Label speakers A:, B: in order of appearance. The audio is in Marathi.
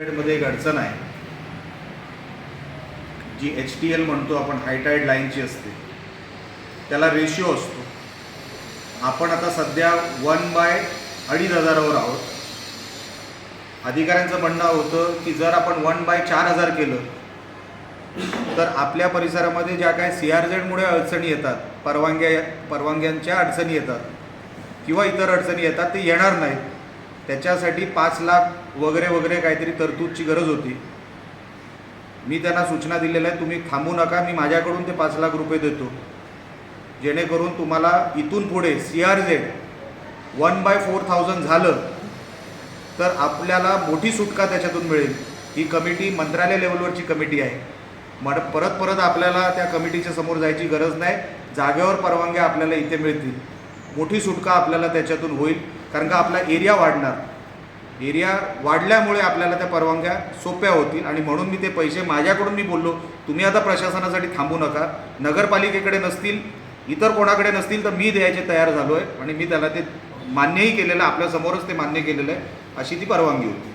A: मध्ये एक अडचण आहे. जी एच टी एल म्हणतो आपण हायटाईड लाईनची असते त्याला रेशिओ असतो. आपण आता सध्या वन बाय अडीच हजारावर आहोत. अधिकाऱ्यांचं म्हणणं होतं की जर आपण वन बाय चार हजार केलं तर आपल्या परिसरामध्ये ज्या काय सी आर झेडमुळे अडचणी येतात परवानग्या परवानग्यांच्या अडचणी येतात किंवा इतर अडचणी येतात ते येणार नाहीत. त्याच्यासाठी पाच लाख वगैरे वगैरे काहीतरी तरतूदची गरज होती. मी त्यांना सूचना दिलेल्या आहेत तुम्ही थांबू नका मी माझ्याकडून ते पाच लाख रुपये देतो. जेणेकरून तुम्हाला इथून पुढे C R Z one by four thousand झालं तर आपल्याला मोठी सुटका त्याच्यातून मिळेल. ही कमिटी मंत्रालय लेवलवरची कमिटी आहे. मग परत परत आपल्याला त्या कमिटीच्या समोर जायची गरज नाही. जागेवर परवानग्या आपल्याला इथे मिळतील. मोठी सुटका आपल्याला त्याच्यातून होईल. कारण का आपला एरिया वाढणार. एरिया वाढल्यामुळे आपल्याला त्या परवानग्या सोप्या होतील आणि म्हणून मी ते पैसे माझ्याकडून मी बोललो तुम्ही आता प्रशासनासाठी थांबू नका. नगरपालिकेकडे नसतील इतर कोणाकडे नसतील तर मी द्यायचे तयार झालो आहे आणि मी त्याला ते मान्यही केलेलं आपल्यासमोरच ते मान्य केलेलं आहे अशी ती परवानगी होती.